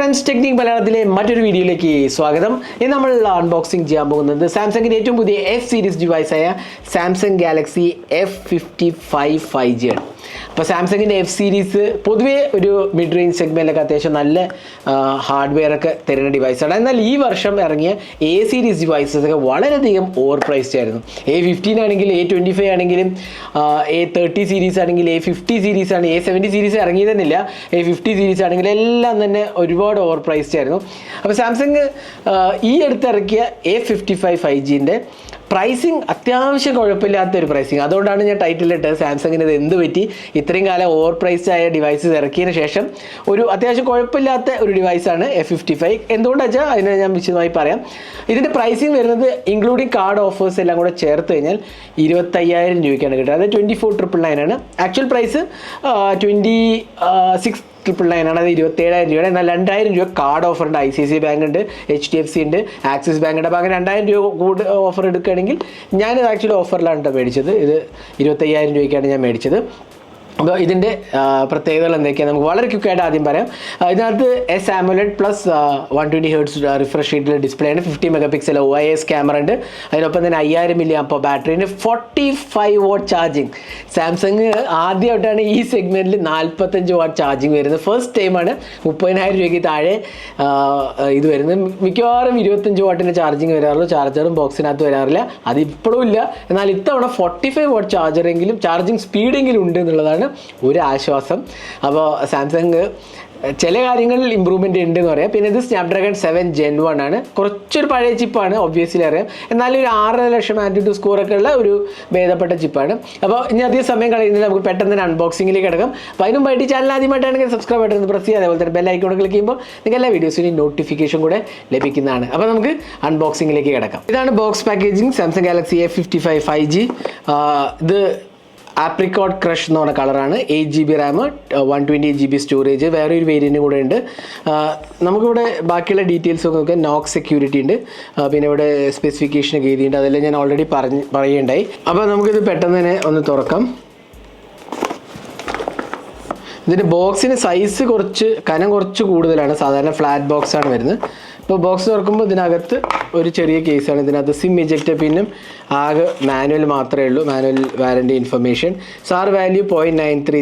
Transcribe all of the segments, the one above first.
Friends technique മലയാളത്തിലെ മറ്റൊരു വീഡിയോയിലേക്ക് സ്വാഗതം. ഇന്ന് നമ്മൾ അൺബോക്സിംഗ് ചെയ്യാൻ പോകുന്നത് സാംസങ്ങിന്റെ ഏറ്റവും പുതിയ F series ഡിവൈസായ Samsung Galaxy F fifty five five G ആണ്. അപ്പോൾ സാംസങ്ങിന്റെ എഫ് സീരീസ് പൊതുവേ ഒരു മിഡ് റേഞ്ച് സെഗ്മെന്റിലൊക്കെ അത്യാവശ്യം നല്ല ഹാർഡ്വെയർ ഒക്കെ തരുന്ന ഡിവൈസാണ് എന്നാൽ ഈ വർഷം ഇറങ്ങിയ എ സീരീസ് ഡിവൈസസ് ഒക്കെ വളരെയധികം ഓവർ പ്രൈസ്ഡ് ആയിരുന്നു. എ ഫിഫ്റ്റീൻ ആണെങ്കിലും എ ട്വന്റി ഫൈവ് ആണെങ്കിലും എ തേർട്ടി സീരീസ് ആണെങ്കിൽ എ ഫിഫ്റ്റി സീരീസ് ആണ് എ സെവന്റി സീരീസ് ഇറങ്ങിയതെന്നില്ല. എ ഫിഫ്റ്റി സീരീസ് ആണെങ്കിൽ എല്ലാം തന്നെ ഒരുപാട് ഓവർ പ്രൈസ്ഡ് ആയിരുന്നു. അപ്പോൾ സാംസങ് ഈ അടുത്തിറക്കിയ എ ഫിഫ്റ്റി ഫൈവ് ഫൈവ് ജീന്റെ പ്രൈസിങ് അത്യാവശ്യം കുഴപ്പമില്ലാത്ത ഒരു പ്രൈസിങ് അതുകൊണ്ടാണ് ഞാൻ ടൈറ്റിലിട്ട് സാംസങ്ങിന് ഇത് എന്ത് പറ്റി? ഇത്രയും കാലം ഓവർ പ്രൈസ്ഡ് ആയ ഡിവൈസസ് ഇറക്കിയതിന് ശേഷം ഒരു അത്യാവശ്യം കുഴപ്പമില്ലാത്ത ഒരു ഡിവൈസാണ് എ ഫിഫ്റ്റി ഫൈവ് എന്തുകൊണ്ടാണ് വെച്ചാൽ അതിനെ ഞാൻ വിശദമായി പറയാം. ഇതിന്റെ പ്രൈസിങ് വരുന്നത് ഇൻക്ലൂഡിങ് കാർഡ് ഓഫേഴ്സ് എല്ലാം കൂടെ ചേർത്ത് കഴിഞ്ഞാൽ ഇരുപത്തയ്യായിരം രൂപയ്ക്കാണ് കിട്ടുക. അത് ട്വന്റി ഫോർ ട്രിപ്പിൾ നയൻ ആണ് actual price twenty six triple nine ആണ്. അത് ഇരുപത്തേഴായിരം രൂപയാണ് എന്നാൽ രണ്ടായിരം രൂപ കാർഡ് ഓഫർ ഉണ്ട്. ഐ സി സി ബാങ്ക് ഉണ്ട് എച്ച് ഡി എഫ് സി ഉണ്ട് ആക്സിസ് ബാങ്ക് ഉണ്ട്. അപ്പോൾ അങ്ങനെ രണ്ടായിരം രൂപ കൂട് ഓഫർ എടുക്കുകയാണെങ്കിൽ ഞാനിത് ആക്ച്വലി ഓഫറിലാണ് കേട്ടോ മേടിച്ചത്. ഇത് ഇരുപത്തയ്യായിരം രൂപയ്ക്കാണ് ഞാൻ മേടിച്ചത്. അപ്പോൾ ഇതിന്റെ പ്രത്യേകതകൾ എന്തൊക്കെയാണ് നമുക്ക് വളരെ ക്വിക്കായിട്ട് ആദ്യം പറയാം. ഇതിനകത്ത് S AMOLED plus one twenty hertz refresh ഷീറ്റിൽ ഡിസ്പ്ലേ ആണ് fifty megapixel O I S camera ഉണ്ട്. അതിനൊപ്പം തന്നെ അയ്യായിരം മില്ലി അപ്പോൾ ബാറ്ററിന് forty five watt charging Samsung ആദ്യമായിട്ടാണ് ഈ സെഗ്മെന്റിൽ നാൽപ്പത്തഞ്ച് വാട്ട് ചാർജിങ് വരുന്നത്. ഫസ്റ്റ് ടൈമാണ് മുപ്പതിനായിരം രൂപയ്ക്ക് താഴെ ഇത് വരുന്നത്. മിക്കവാറും ഇരുപത്തഞ്ച് വാട്ടിന്റെ ചാർജിങ് വരാറുള്ളൂ. ചാർജറും ബോക്സിനകത്ത് വരാറില്ല. അത് ഇപ്പോഴും ഇല്ല. എന്നാൽ ഇത്തവണ ഫോർട്ടി ഫൈവ് വാട്ട് ചാർജറെങ്കിലും ചാർജിങ് സ്പീഡെങ്കിലും ഉണ്ട് എന്നുള്ളതാണ് ഒരു ആശ്വാസം അപ്പോൾ സാംസങ് ചില കാര്യങ്ങളിൽ ഇമ്പ്രൂവ്മെന്റ് ഉണ്ട് എന്ന് പറയാം. പിന്നെ ഇത് സ്നാപ്ഡ്രാഗൺ സെവൻ ജെൻ വൺ ആണ്. കുറച്ചൊരു പഴയ ചിപ്പാണ് ഒബ്വിയസ്ലി അറിയാം. എന്നാലും ഒരു ആറര ലക്ഷം ആന്റിറ്റ്യൂഡ് സ്കോറൊക്കെ ഉള്ള ഒരു ഭേദപ്പെട്ട ചിപ്പാണ് അപ്പോൾ ഇനി അധികം സമയം കളയുന്നില്ല. നമുക്ക് പെട്ടെന്ന് തന്നെ അൺബോക്സിംഗിലേക്ക് കിടക്കാം. അപ്പോൾ അതിനും വേണ്ടി ചാനൽ ആദ്യമായിട്ടാണെങ്കിൽ സബ്സ്ക്രൈബ് ആയിട്ട് പ്രസ് ചെയ്യുക. അതേപോലെ തന്നെ ബെൽ ഐക്കോൺ ക്ലിക്ക് ചെയ്യുമ്പോൾ നിങ്ങൾക്ക് എല്ലാ വീഡിയോസിനും നോട്ടിഫിക്കേഷൻ കൂടെ ലഭിക്കുന്നതാണ്. അപ്പോൾ നമുക്ക് അൺബോക്സിംഗിലേക്ക് കിടക്കാം. ഇതാണ് box packaging Samsung Galaxy A fifty five five G ഇത് ആപ്രിക്കോട്ട് ക്രഷ് എന്ന് പറഞ്ഞ കളറാണ്. Eight G B RAM one twenty G B storage വേറെ ഒരു വേരിയന്റ് കൂടെ ഉണ്ട് നമുക്കിവിടെ ബാക്കിയുള്ള ഡീറ്റെയിൽസ് ഒക്കെ നോക്കാം. നോക്ക് സെക്യൂരിറ്റി ഉണ്ട്. പിന്നെ ഇവിടെ സ്പെസിഫിക്കേഷൻ ഒക്കെ എഴുതിയിട്ടുണ്ട്. അതെല്ലാം ഞാൻ ഓൾറെഡി പറഞ്ഞ് പറയുകയുണ്ടായി. അപ്പോൾ നമുക്കിത് പെട്ടെന്ന് തന്നെ ഒന്ന് തുറക്കാം. ഇതിന്റെ ബോക്സിന് സൈസ് കുറച്ച് കനം കുറച്ച് കൂടുതലാണ്. സാധാരണ ഫ്ലാറ്റ് ബോക്സ് ആണ് വരുന്നത്. ഇപ്പോൾ ബോക്സ് തുറക്കുമ്പോൾ ഇതിനകത്ത് ഒരു ചെറിയ കേസാണ് ഇതിനകത്ത് സിം ഇജക്റ്റ് പിന്നും ആകെ മാനുവൽ മാത്രമേ ഉള്ളൂ. Manual warranty information SAR value point nine three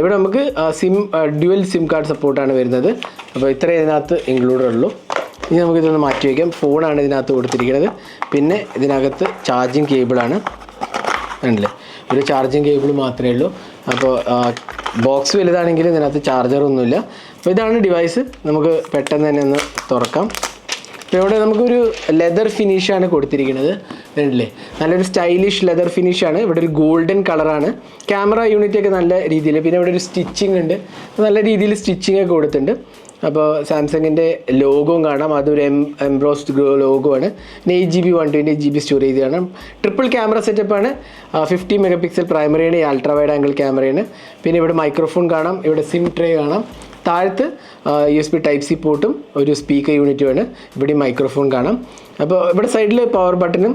ഇവിടെ നമുക്ക് സിം ഡ്യുവൽ സിം കാർഡ് സപ്പോർട്ടാണ് വരുന്നത്. അപ്പോൾ ഇത്രയും ഇതിനകത്ത് ഇൻക്ലൂഡഡ് ഉള്ളൂ. ഇനി നമുക്കിതൊന്ന് മാറ്റി വയ്ക്കാം. ഫോണാണ് ഇതിനകത്ത് കൊടുത്തിരിക്കുന്നത്. പിന്നെ ഇതിനകത്ത് ചാർജിങ് കേബിളാണ് ഉണ്ടല്ലേ ഒരു ചാർജിങ് കേബിൾ മാത്രമേ ഉള്ളൂ. അപ്പോൾ ബോക്സ് വലുതാണെങ്കിൽ ഇതിനകത്ത് ചാർജറൊന്നുമില്ല അപ്പോൾ ഇതാണ് ഡിവൈസ് നമുക്ക് പെട്ടെന്ന് തന്നെ ഒന്ന് തുറക്കാം. അപ്പോൾ ഇവിടെ നമുക്കൊരു ലെതർ ഫിനിഷാണ് കൊടുത്തിരിക്കുന്നത്. ഉണ്ടല്ലേ നല്ലൊരു സ്റ്റൈലിഷ് ലെതർ ഫിനിഷാണ് ഇവിടെ ഒരു ഗോൾഡൻ കളറാണ് ക്യാമറ യൂണിറ്റ് ഒക്കെ നല്ല രീതിയിൽ. പിന്നെ ഇവിടെ ഒരു സ്റ്റിച്ചിങ് ഉണ്ട്. നല്ല രീതിയിൽ സ്റ്റിച്ചിങ് ഒക്കെ കൊടുത്തിട്ടുണ്ട്. അപ്പോൾ സാംസങ്ങിന്റെ ലോഗോയും കാണാം. അതൊരു എം എംബ്രോസ്ഡ് ലോഗോ ആണ് പിന്നെ eight G B one twenty G B storage കാണാം. ട്രിപ്പിൾ ക്യാമറ സെറ്റപ്പാണ് ഫിഫ്റ്റി മെഗാ പിക്സൽ പ്രൈമറിയാണ് അൾട്രാ വൈഡ് ആംഗിൾ ക്യാമറയാണ് പിന്നെ ഇവിടെ മൈക്രോഫോൺ കാണാം. ഇവിടെ സിം ട്രേ കാണാം. താഴത്ത് U S B type C പോർട്ടും ഒരു സ്പീക്കർ യൂണിറ്റുമാണ് ഇവിടെ മൈക്രോഫോൺ കാണാം. അപ്പോൾ ഇവിടെ സൈഡിൽ പവർ ബട്ടണും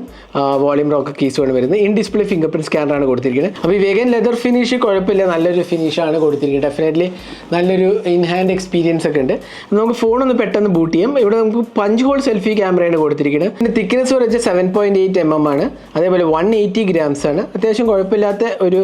വോളിയം റോക്ക് കീസുമാണ് വരുന്നത്. ഇൻ ഡിസ്പ്ലേ ഫിംഗർ പ്രിന്റ് സ്കാനറാണ് കൊടുത്തിരിക്കുന്നത്. അപ്പോൾ ഈ വേഗൻ ലെതർ ഫിനിഷ് കുഴപ്പമില്ല. നല്ലൊരു ഫിനിഷാണ് കൊടുത്തിരിക്കുന്നത്. ഡെഫിനറ്റ്ലി നല്ലൊരു ഇൻ ഹാൻഡ് എക്സ്പീരിയൻസ് ഒക്കെ ഉണ്ട്. നമുക്ക് ഫോൺ ഒന്ന് പെട്ടെന്ന് ബൂട്ട് ചെയ്യാം. ഇവിടെ നമുക്ക് പഞ്ച് ഹോൾ സെൽഫി ക്യാമറയാണ് കൊടുത്തിരിക്കുന്നത്. പിന്നെ തിക്നെസ് വെച്ചാൽ seven point eight M M ആണ്. അതേപോലെ വൺ എയ്റ്റി ഗ്രാംസ് ആണ്. അത്യാവശ്യം കുഴപ്പമില്ലാത്ത ഒരു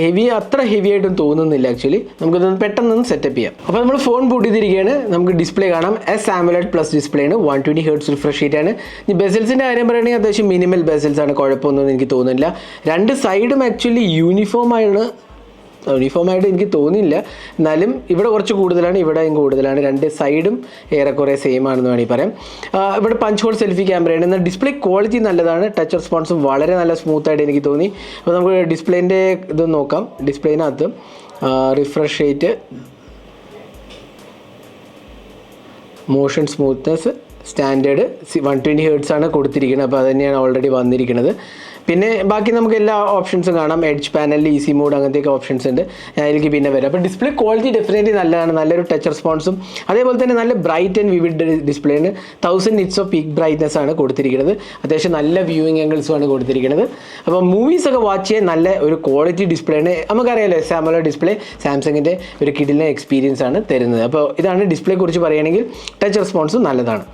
ഹെവി അത്ര ഹെവി ആയിട്ടും തോന്നുന്നില്ല ആക്ച്വലി നമുക്കിതൊന്ന് പെട്ടെന്ന് സെറ്റപ്പ് ചെയ്യാം. അപ്പോൾ നമ്മൾ ഫോൺ ബൂട്ട് ചെയ്തിരിക്കുകയാണ്. നമുക്ക് ഡിസ്പ്ലേ കാണാം. എസ് ആമുലറ്റ് പ്ലസ് ഡിസ്പ്ലേ ആണ്. One twenty hertz refresh rate ആണ്. ഈ ബെസൽസിന്റെ കാര്യം പറയുകയാണെങ്കിൽ അത്യാവശ്യം മിനിമൽ ബെസൽസ് ആണ്. കുഴപ്പമൊന്നും എനിക്ക് തോന്നുന്നില്ല. രണ്ട് സൈഡും ആക്ച്വലി യൂണിഫോം ആയിട്ട് എനിക്ക് തോന്നിയില്ല. എന്നാലും ഇവിടെ കുറച്ച് കൂടുതലാണ് ഇവിടെയും കൂടുതലാണ്. രണ്ട് സൈഡും ഏറെക്കുറെ സെയിം ആണെന്ന് വേണമെങ്കിൽ പറയാം. ഇവിടെ പഞ്ച് ഹോൾ സെൽഫി ക്യാമറയാണ് എന്നാൽ ഡിസ്പ്ലേ ക്വാളിറ്റി നല്ലതാണ്. ടച്ച് റെസ്പോൺസും വളരെ നല്ല സ്മൂത്ത് ആയിട്ട് എനിക്ക് തോന്നി. അപ്പോൾ നമുക്ക് ഡിസ്പ്ലേന്റെ ഇത് നോക്കാം. ഡിസ്പ്ലേനകത്ത് refresh rate motion smoothness standard one twenty hertz ആണ് കൊടുത്തിരിക്കുന്നത്. അപ്പോൾ അത് തന്നെയാണ് ഓൾറെഡി വന്നിരിക്കുന്നത്. പിന്നെ ബാക്കി നമുക്ക് എല്ലാ ഓപ്ഷൻസും കാണാം. എഡ്ജ് പാനൽ ഈസി മോഡ് അങ്ങനത്തെയൊക്കെ ഓപ്ഷൻസ് ഉണ്ട്. അതിലേക്ക് പിന്നെ വരാം. അപ്പോൾ ഡിസ്പ്ലേ ക്വാളിറ്റി ഡെഫിനറ്റ്ലി നല്ലതാണ്. നല്ലൊരു ടച്ച് റെസ്പോൺസും അതേപോലെ തന്നെ നല്ല ബ്രൈറ്റ് ആൻഡ് വിവിഡ് ഡിസ്പ്ലേ ആണ്. Thousand nits of peak brightness ആണ് കൊടുത്തിരിക്കുന്നത്. അത്യാവശ്യം നല്ല വ്യൂയിങ് ആംഗിൾസും ആണ് കൊടുത്തിരിക്കുന്നത്. അപ്പോൾ മൂവീസ് ഒക്കെ വാച്ച് ചെയ്യാൻ നല്ല ഒരു ക്വാളിറ്റി ഡിസ്പ്ലേ ആണ്. നമുക്കറിയാലോ സാമലോ ഡിസ്പ്ലേ സാംസങ്ങിന്റെ ഒരു കിഡിലെ എക്സ്പീരിയൻസ് ആണ് തരുന്നത്. അപ്പോൾ ഇതാണ് ഡിസ്പ്ലേ കുറിച്ച് പറയുകയാണെങ്കിൽ ടച്ച് റെസ്പോൺസും നല്ലതാണ്.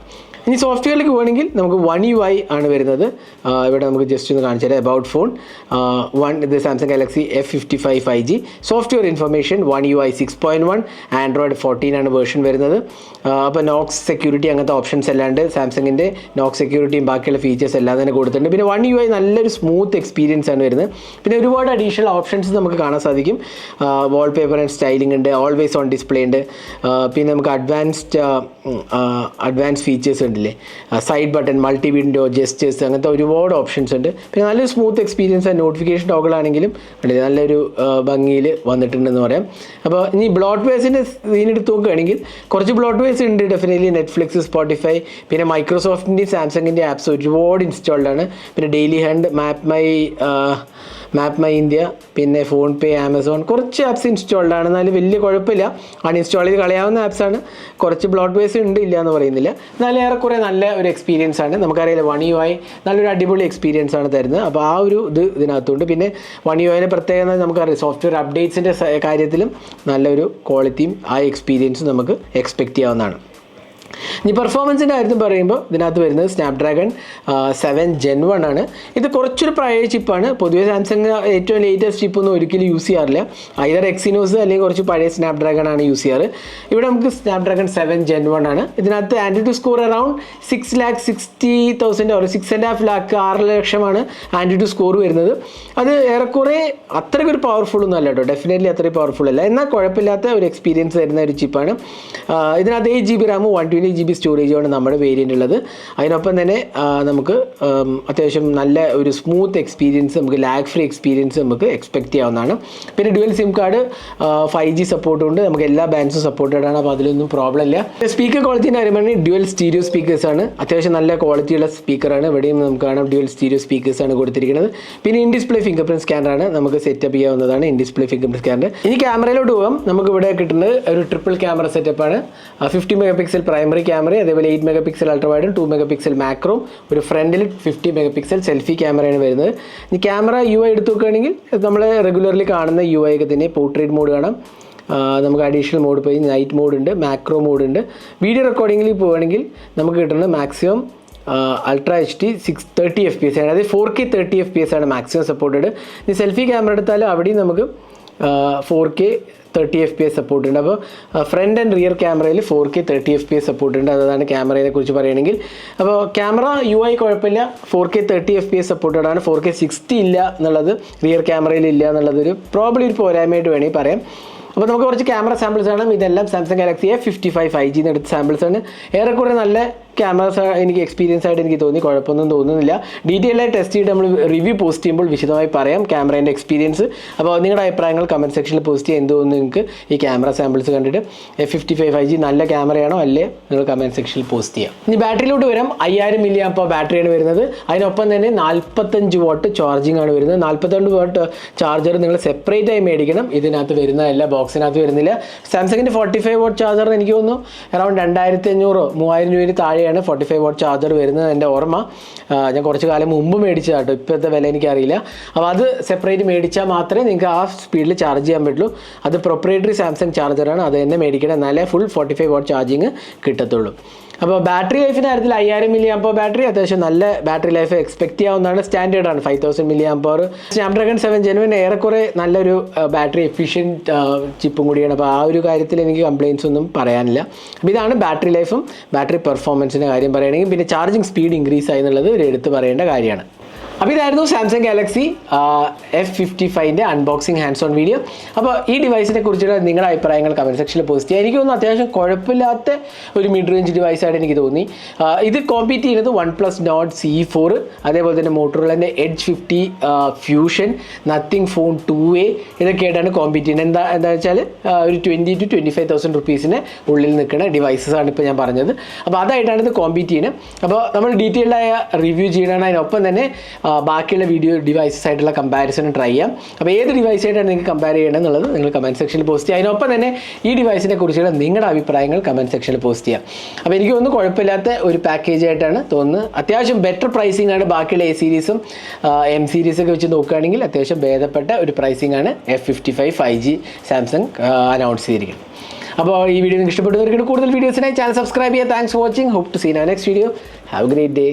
ഇനി സോഫ്റ്റ്വെയറിലേക്ക് പോകണമെങ്കിൽ നമുക്ക് വൺ യു ഐ ആണ് വരുന്നത്. ഇവിടെ നമുക്ക് ജസ്റ്റ് ഒന്ന് കാണിച്ചു തരാം അബൌട്ട് ഫോൺ വൺ ഇത് Samsung Galaxy F fifty five five G software information one U I six point one android fourteen ആണ് വേർഷൻ വരുന്നത്. അപ്പോൾ നോക്സ് സെക്യൂരിറ്റി അങ്ങനത്തെ ഓപ്ഷൻസ് അല്ലാണ്ട് സാംസങ്ങിന്റെ നോക്സ് സെക്യൂരിറ്റിയും ബാക്കിയുള്ള ഫീച്ചേഴ്സ് എല്ലാം തന്നെ കൊടുത്തിട്ടുണ്ട്. പിന്നെ വൺ യു ഐ നല്ലൊരു സ്മൂത്ത് എക്സ്പീരിയൻസ് ആണ് വരുന്നത്. പിന്നെ ഒരുപാട് അഡീഷണൽ ഓപ്ഷൻസ് നമുക്ക് കാണാൻ സാധിക്കും. വാൾപേപ്പർ ആൻഡ് സ്റ്റൈലിംഗ് ഉണ്ട്. ഓൾവേസ് ഓൺ ഡിസ്പ്ലേ ഉണ്ട്. പിന്നെ നമുക്ക് അഡ്വാൻസ്ഡ് അഡ്വാൻസ് ഫീച്ചേഴ്സ് ഉണ്ടല്ലേ? Side button multi window gestures അങ്ങനത്തെ ഒരുപാട് ഓപ്ഷൻസ് ഉണ്ട്. പിന്നെ നല്ലൊരു സ്മൂത്ത് എക്സ്പീരിയൻസ് ആണ് നോട്ടിഫിക്കേഷൻ ടോഗിളാണെങ്കിലും നല്ലൊരു ഭംഗിയിൽ വന്നിട്ടുണ്ടെന്ന് പറയാം. അപ്പോൾ ഇനി ബ്ലോട്ട് വേസിന്റെ സീനെടുത്ത് നോക്കുകയാണെങ്കിൽ കുറച്ച് ബ്ലോട്ട് വേസ് ഉണ്ട് ഡെഫിനറ്റ്ലി നെറ്റ്ഫ്ലിക്സ് സ്പോട്ടിഫൈ പിന്നെ മൈക്രോസോഫ്റ്റിന്റെയും സാംസങ്ങിന്റെ ആപ്സ് ഒരുപാട് ഇൻസ്റ്റാൾഡ് ആണ്. പിന്നെ Dailyhunt map my map my India പിന്നെ ഫോൺ പേ ആമസോൺ കുറച്ച് ആപ്സ് ഇൻസ്റ്റാൾഡ് ആണ്. എന്നാലും വലിയ കുഴപ്പമില്ല. അൺഇൻസ്റ്റാൾ ചെയ്ത് കളയാവുന്ന ആപ്സാണ് കുറച്ച് ബ്ലോട്ട് വേസ് ഉണ്ട് ഇല്ല എന്ന് പറയുന്നില്ല. എന്നാലും ഏറെക്കുറെ നല്ല ഒരു എക്സ്പീരിയൻസ് ആണ്. നമുക്കറിയാം വൺ യു ആയി നല്ലൊരു അടിപൊളി എക്സ്പീരിയൻസ് ആണ് തരുന്നത്. അപ്പോൾ ആ ഒരു ഇത് ഇതിനകത്തുണ്ട്. പിന്നെ വൺ യു ഐനെ പ്രത്യേകത നമുക്കറിയാം സോഫ്റ്റ്വെയർ അപ്ഡേറ്റ്സിന്റെ കാര്യത്തിലും നല്ലൊരു ക്വാളിറ്റിയും ആ എക്സ്പീരിയൻസും നമുക്ക് എക്സ്പെക്റ്റ് ചെയ്യാവുന്നതാണ്. ഇനി പെർഫോമൻസിന്റെ കാര്യത്തിൽ പറയുമ്പോൾ ഇതിനകത്ത് വരുന്നത് സ്നാപ്ഡ്രാഗൺ സെവൻ ജെൻ വൺ ആണ്. ഇത് കുറച്ചൊരു പഴയ ചിപ്പാണ് പൊതുവെ സാംസങ് ഏറ്റവും ലേറ്റസ്റ്റ് ചിപ്പ് ഒന്നും ഒരിക്കലും യൂസ് ചെയ്യാറില്ല. ഐതർ എക്സിനോസ് അല്ലെങ്കിൽ കുറച്ച് പഴയ സ്നാപ്ഡ്രാഗൺ ആണ് യൂസ് ചെയ്യാറ്. ഇവിടെ നമുക്ക് സ്നാപ്ഡ്രാഗൺ സെവൻ ജെൻ വൺ ആണ്. ഇതിനകത്ത് AnTuTu score around six lakh sixty thousand ഒരു സിക്സ് ആൻഡ് ഹാഫ് ലാക്ക് ആറ് ലക്ഷമാണ് ആന്റി ടു സ്കോർ വരുന്നത്. അത് ഏറെക്കുറെ അത്രയ്ക്കൊരു പവർഫുൾ ഒന്നും അല്ല കേട്ടോ. ഡെഫിനറ്റ്ലി അത്രയും പവർഫുൾ അല്ല. എന്നാൽ കുഴപ്പമില്ലാത്ത ഒരു എക്സ്പീരിയൻസ് തരുന്ന ഒരു ചിപ്പാണ് ഇതിനകത്ത് എയ്റ്റ് ജി ബി റാമും വൺ ട്വന്റി ജി ബി സ്റ്റോറേജുമാണ് നമ്മുടെ വേരിയന്റ് ഉള്ളത്. അതിനൊപ്പം തന്നെ നമുക്ക് അത്യാവശ്യം നല്ല ഒരു സ്മൂത്ത് എക്സ്പീരിയൻസ് നമുക്ക് ലാഗ് ഫ്രീ എക്സ്പീരിയൻസ് നമുക്ക് എക്സ്പെക്ട് ചെയ്യാവുന്നതാണ്. പിന്നെ dual SIM card five G support ഉണ്ട്. നമുക്ക് എല്ലാ ബാൻഡ്സും സപ്പോർട്ടഡ് ആണ് അപ്പോൾ അതിലൊന്നും പ്രോബ്ലം ഇല്ല. സ്പീക്കർ ക്വാളിറ്റിന്റെ പറയുമ്പോൾ ഡ്യുവൽ സ്റ്റീരിയോ സ്പീക്കേഴ്സ് ആണ്. അത്യാവശ്യം നല്ല ക്വാളിറ്റിയുള്ള സ്പീക്കറാണ് ഇവിടെയും നമുക്ക് കാണാം ഡ്യുവൽ സ്റ്റീരിയോ സ്പീക്കേഴ്സ് ആണ് കൊടുത്തിരിക്കുന്നത്. പിന്നെ ഇൻ ഡിസ്പ്ലേ ഫിംഗർ പ്രിന്റ് സ്കാനറാണ് നമുക്ക് സെറ്റപ്പ് ചെയ്യാവുന്നതാണ്. In display fingerprint scanner ഇനി ക്യാമറയിലോട്ട് പോകാം നമുക്ക് ഇവിടെ കിട്ടുന്നത് ഒരു ട്രിപ്പിൾ ക്യാമറ സെറ്റപ്പാണ് ഫിഫ്റ്റി മെഗാ പിക്സൽ പ്രൈമറി ക്യാമറയും അതേപോലെ എയ്റ്റ് മെഗാ പിക്സൽ അൾട്രാ വൈഡും ടു മെഗാ പിക്സൽ മാക്രോം ഒരു ഫ്രണ്ടിൽ ഫിഫ്റ്റി മെഗാ പിക്സൽ സെൽഫി ക്യാമറയാണ് വരുന്നത്. ഇനി ക്യാമറ യു ഐ എടുത്തു നോക്കുകയാണെങ്കിൽ നമ്മൾ റെഗുലർലി കാണുന്ന യു ഐ ഒക്കെ തന്നെ പോർട്രേറ്റ് മോഡ് കാണാം. നമുക്ക് അഡീഷണൽ മോഡ് പോയി നൈറ്റ് മോഡ് ഉണ്ട് മാക്രോ മോഡ് ഉണ്ട്. വീഡിയോ റെക്കോർഡിങ്ങിൽ പോവുകയാണെങ്കിൽ നമുക്ക് കിട്ടുന്നത് maximum ultra H D six thirty F P S ആണ്. അതായത് four K thirty F P S ആണ് മാക്സിമം സപ്പോർട്ടഡ് ഇനി സെൽഫി ക്യാമറ എടുത്താലും അവിടെയും നമുക്ക് four K thirty F P S support ഉണ്ട്. അപ്പോൾ ഫ്രണ്ട് ആൻഡ് റിയർ ക്യാമറയിൽ four K thirty F P S support ഉണ്ട്. അതാണ് ക്യാമറയെ കുറിച്ച് പറയുകയാണെങ്കിൽ. അപ്പോൾ ക്യാമറ യു ഐ കുഴപ്പമില്ല. Four K thirty F P S supported ആണ്. ഫോർ കെ സിക്സ്റ്റി ഇല്ല എന്നുള്ളത് റിയർ ക്യാമറയിൽ ഇല്ല എന്നുള്ളതൊരു പ്രോബ്ലി ഒരു പോരായ്മയായിട്ട് വേണമെങ്കിൽ പറയാം. അപ്പോൾ നമുക്ക് കുറച്ച് ക്യാമറ സാമ്പിൾസ് ആണ് ഇതെല്ലാം Samsung Galaxy A fifty five five ജിന്ന് എടുത്ത സാമ്പിൾസ് ആണ്. ഏറെക്കുറെ നല്ല ക്യാമറസ് എനിക്ക് എക്സ്പീരിയൻസ് ആയിട്ട് എനിക്ക് തോന്നി. കുഴപ്പമൊന്നും തോന്നുന്നില്ല. ഡീറ്റെയിൽ ആയി ടെസ്റ്റ് ചെയ്ത് നമ്മൾ റിവ്യൂ പോസ്റ്റ് ചെയ്യുമ്പോൾ വിശദമായി പറയാം ക്യാമറേന്റെ എക്സ്പീരിയൻസ് അപ്പോൾ നിങ്ങളുടെ അഭിപ്രായങ്ങൾ കമന്റ് സെക്ഷനിൽ പോസ്റ്റ് ചെയ്യാൻ എന്ത് തോന്നുന്നു നിങ്ങൾക്ക് ഈ ക്യാമറ സാമ്പിൾസ് കണ്ടിട്ട്. ഫിഫ്റ്റി ഫൈവ് ഫൈവ് ജി നല്ല ക്യാമറയാണോ? അല്ലേ? നിങ്ങൾ കമന്റ് സെക്ഷനിൽ പോസ്റ്റ് ചെയ്യാം. ഇനി ബാറ്ററിയിലോട്ട് വരാം. അയ്യായിരം മില്ലി അപ്പോൾ ബാറ്ററിയാണ് വരുന്നത്. അതിനൊപ്പം തന്നെ നാൽപ്പത്തഞ്ച് വോട്ട് ചാർജിങ് ആണ് വരുന്നത്. നാൽപ്പത്തഞ്ച് വോട്ട് ചാർജർ നിങ്ങൾ സെപ്പറേറ്റ് ആയി മേടിക്കണം. ഇതിനകത്ത് വരുന്നതല്ല ബോക്സിനകത്ത് വരുന്നില്ല. സാംസങ്ങിന്റെ ഫോർട്ടി ഫൈവ് വോട്ട് ചാർജർ എനിക്ക് തോന്നുന്നു. അറൗണ്ട് രണ്ടായിരത്തി അഞ്ഞൂറോ മൂവായിരം രൂപയിൽ താഴെയാണ് ഫോർട്ടി ഫൈവ് വാട്ട് ചാർജർ വരുന്നത് എന്റെ ഓർമ്മ. ഞാൻ കുറച്ച് കാലം മുമ്പ് മേടിച്ചതാട്ടോ ഇപ്പോഴത്തെ വില എനിക്കറിയില്ല. അപ്പോൾ അത് സെപ്പറേറ്റ് മേടിച്ചാൽ മാത്രമേ നിങ്ങൾക്ക് ആ സ്പീഡിൽ ചാർജ് ചെയ്യാൻ പറ്റുള്ളൂ. അത് പ്രൊപ്പറേറ്ററി സാംസങ് ചാർജറാണ് അത് തന്നെ മേടിക്കണം എന്നാലേ full forty five watt charging കിട്ടത്തുള്ളൂ. അപ്പോൾ ബാറ്ററി ലൈഫിന്റെ കാര്യത്തിൽ അയ്യായിരം മില്ലി ആമ്പോൾ ബാറ്ററി അത്യാവശ്യം നല്ല ബാറ്ററി ലൈഫ് എക്സ്പെക്ട് ചെയ്യാവുന്നതാണ്. സ്റ്റാൻഡേർഡ് ആണ് five thousand milliampere Snapdragon seven gen one ഏറെക്കുറെ നല്ലൊരു ബാറ്ററി എഫിഷ്യന്റ് ചിപ്പും കൂടിയാണ്. അപ്പോൾ ആ ഒരു കാര്യത്തിൽ എനിക്ക് കംപ്ലയിൻസ് ഒന്നും പറയാനില്ല. അപ്പോൾ ഇതാണ് ബാറ്ററി ലൈഫും ബാറ്ററി പെർഫോമൻസിന്റെ കാര്യം പറയുകയാണെങ്കിൽ പിന്നെ ചാർജിങ് സ്പീഡ് ഇൻക്രീസ് ആയി എന്നുള്ളത് ഒരു എടുത്ത് പറയേണ്ട കാര്യമാണ്. അപ്പോൾ ഇതായിരുന്നു സാംസങ് ഗാലക്സി എഫ് ഫിഫ്റ്റി ഫൈവിന്റെ അൺബോക്സിങ് ഹാൻഡ്സ് ഓൺ വീഡിയോ അപ്പോൾ ഈ ഡിവൈസിനെ കുറിച്ചുള്ള നിങ്ങളുടെ അഭിപ്രായങ്ങൾ കമന്റ് സെക്ഷനിൽ പോസ്റ്റ് ചെയ്യുക. എനിക്ക് തോന്നുന്നു അത്യാവശ്യം കുഴപ്പമില്ലാത്ത ഒരു മിഡ് റേഞ്ച് ഡിവൈസായിട്ട് എനിക്ക് തോന്നി. ഇത് കോമ്പീറ്റ് ചെയ്യുന്നത് one plus Nord C four അതേപോലെ തന്നെ മോട്ടോറോളന്റെ edge fifty fusion nothing phone two A ഇതൊക്കെയായിട്ടാണ് compete ചെയ്യുന്നത്. എന്താ എന്താ വെച്ചാൽ ഒരു twenty two twenty five thousand റുപ്പീസിന് ഉള്ളിൽ നിൽക്കുന്ന ഡിവൈസസ് ആണ് ഇപ്പോൾ ഞാൻ പറഞ്ഞത്. അപ്പോൾ അതായിട്ടാണ് ഇത് കോമ്പീറ്റ് ചെയ്യുന്നത്. അപ്പോൾ നമ്മൾ ഡീറ്റെയിൽഡായ റിവ്യൂ ചെയ്യണം അതിനൊപ്പം തന്നെ ബാക്കിയുള്ള വീഡിയോ ഡിവൈസസ് ആയിട്ടുള്ള കമ്പാരിസൺ ട്രൈ ചെയ്യാം. അപ്പോൾ ഏത് ഡിവൈസ് ആയിട്ടാണ് നിങ്ങൾക്ക് കമ്പയർ ചെയ്യണം എന്നുള്ളത് നിങ്ങൾ കമന്റ് സെക്ഷനിൽ പോസ്റ്റ് ചെയ്യുക. അതിനൊപ്പം തന്നെ ഈ ഡിവൈസിനെ കുറിച്ചുള്ള നിങ്ങളുടെ അഭിപ്രായങ്ങൾ കമന്റ് സെക്ഷനിൽ പോസ്റ്റ് ചെയ്യാം അപ്പോൾ എനിക്ക് ഒന്നും കുഴപ്പമില്ലാത്ത ഒരു പാക്കേജ് ആയിട്ടാണ് തോന്നുന്നത്. അത്യാവശ്യം ബെറ്റർ പ്രൈസിംഗ് ആണ് ബാക്കിയുള്ള എ സീരീസും എം സീരീസൊക്കെ വെച്ച് നോക്കുകയാണെങ്കിൽ അത്യാവശ്യം ഭേദപ്പെട്ട ഒരു പ്രൈസിംഗ് ആണ് F fifty five five G Samsung announce ചെയ്തിരിക്കുന്നത്. അപ്പോൾ ഈ വീഡിയോ നിങ്ങൾക്ക് ഇഷ്ടപ്പെട്ടവർക്ക് കൂടുതൽ വീഡിയോസിനായി ചാനൽ സബ്സ്ക്രൈബ് ചെയ്യുക. Thanks for watching hope to seen ആ next video have great day